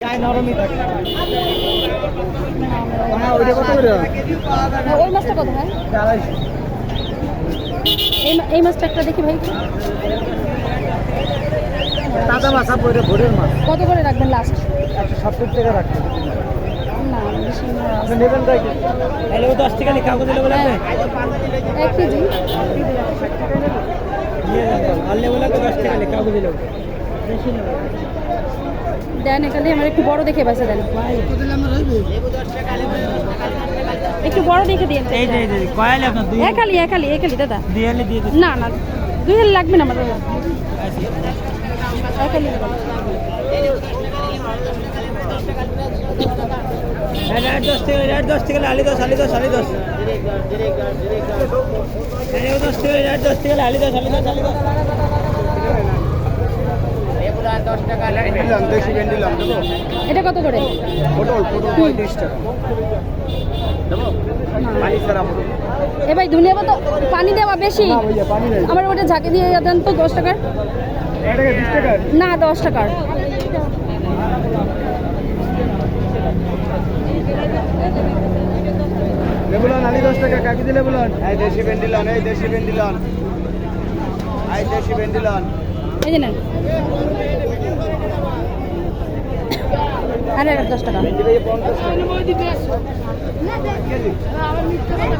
গায়ে নরমই থাকে। হ্যাঁ ওইটা কত করে? ওই মাছটা কত ভাই? এই মা- এই মাছটা একটা দেখি ভাই। তাজা মাছ আপু এটা ভোরের মাছ। কত করে রাখবেন লাস্ট একশো সত্তর টাকা রাখতে না বেশি না। আপনি নেবেন তাই ও দশ টাকা কাগজ দিলে বলে হ্যাঁ। এক কেজি। আনলে বলে দশ টাকা কাগজ দিলে বেশি নেবে দেন এখানে আমার একটু বড় দেখে বাসা দেন। একটু বড় দেখে দিন এই যে এই যে কয়ালে আপনার দুই এক হালি এক হালি এক হালি দাদা। দুই হালি দিয়ে দিচ্ছি। না না দুই হালি লাগবে না আমার দাদা। এক হালি রেট দশ টাকা দশ টাকা আলি দশ আলি দশ আলি দশ। দশ টাকা দশ টাকা আলি দশ আলি দশ আলি দশ। এটা কত করে? পটল পটল পঁয়ত্রিশ টাকা। এ ভাই ধনিয়া পাতা পানি দেওয়া বেশি? আমার ওটা ঝাঁকে দিয়ে দেন তো দশ টাকার। না দশ টাকার। লেবুলান আলি দশ টাকা। কাকি দিলে বলুন এই দেশি ভেন্ডি লন এই দেশি ভেন্ডি লন। এই দেশি ভেন্ডি লন। এই যে নেন আরে দশ টাকা।